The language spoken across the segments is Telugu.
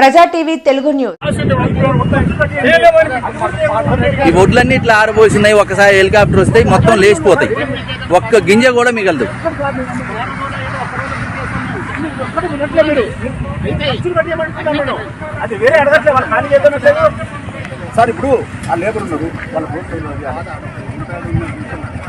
ప్రజా టీవీ తెలుగు న్యూస్. ఈ ఒడ్లన్నీ ఇట్లా ఆరబోసినాయి ఒకసారి హెలికాప్టర్ వస్తే మొత్తం లేచిపోతాయి. ఒక్క గింజ కూడా మిగలదు. అది వేరే అడగట్లే వాళ్ళు ఖాళీ చేద్దాం సార్ ఇప్పుడు ఆ లేబర్ ఉన్నారు వాళ్ళ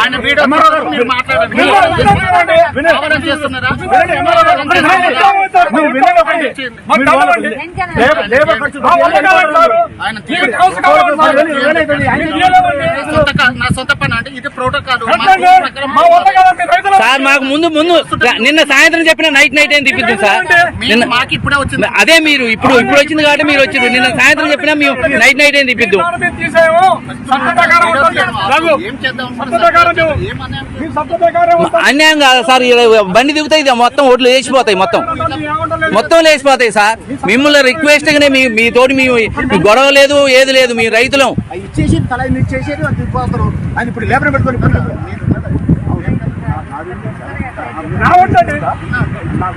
ఆయన వీడియో. మీరు మాట్లాడండి. సార్, మీకు. నా సొంత పని అంటే ఇది ప్రోటోకాల్. సార్. ముందు ముందు నిన్న సాయంత్రం చెప్పిన నైట్ నైట్ ఏం తిప్పిద్దు సార్? నిన్న మాకు ఇప్పుడే వచ్చింది. అదే మీరు ఇప్పుడు ఇప్పుడు వచ్చింది కాబట్టి మీరు వచ్చారు నిన్న సాయంత్రం చెప్పినా మేము నైట్ నైట్ ఏం తిప్పిద్దు. అన్యాయం కాదు సార్. బండి దిగుతాయి ఇది మొత్తం ఓట్లు లేచిపోతాయి మొత్తం. మొత్తం లేచిపోతాయి సార్. మిమ్మల్ని రిక్వెస్ట్ గానే మీ మీ తోటి మీ గొడవ లేదు ఏది లేదు మీ రైతులం. ఇప్పుడు మా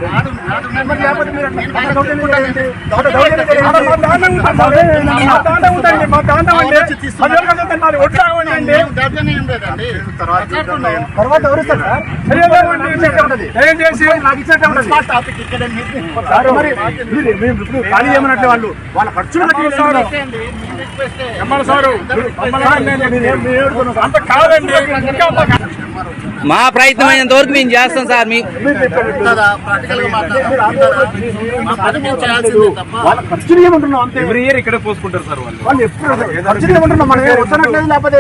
తర్వాత ఎవరిస్తారు ఖాళీ చేయమన్నట్లే వాళ్ళు వాళ్ళ ఖర్చులు కట్టి నేను- మా ప్రయత్నం అయినంత వరకు మేము చేస్తాం సార్. మీ ఎవ్రీ ఇయర్ ఇక్కడే పోసుకుంటారు సార్ వాళ్ళు. వాళ్ళు ఎప్పుడు మనం లేకపోతే